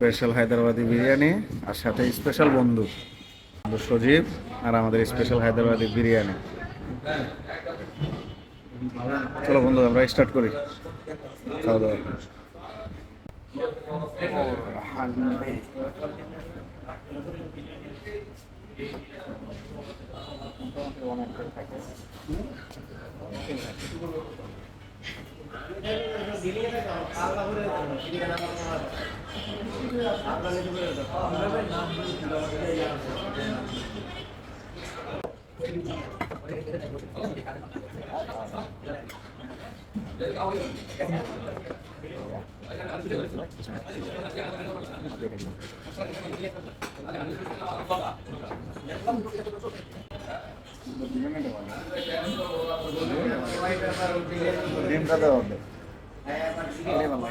Special Hyderabadi biryani আর সাথে special বন্ধু। বন্ধু সজীব আর আমাদের স্পেশাল হায়দ্রাবাদি বিরিয়ানি। চলো বন্ধু, আমরা স্টার্ট করি। খাওয়া দাওয়া। దీని కదా ఉంది Leva lá,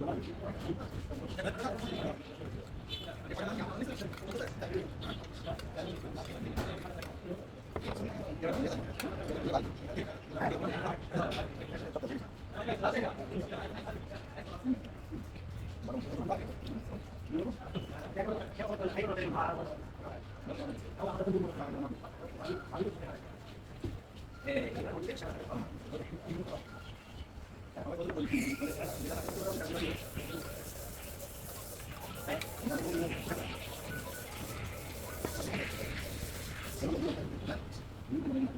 লাগে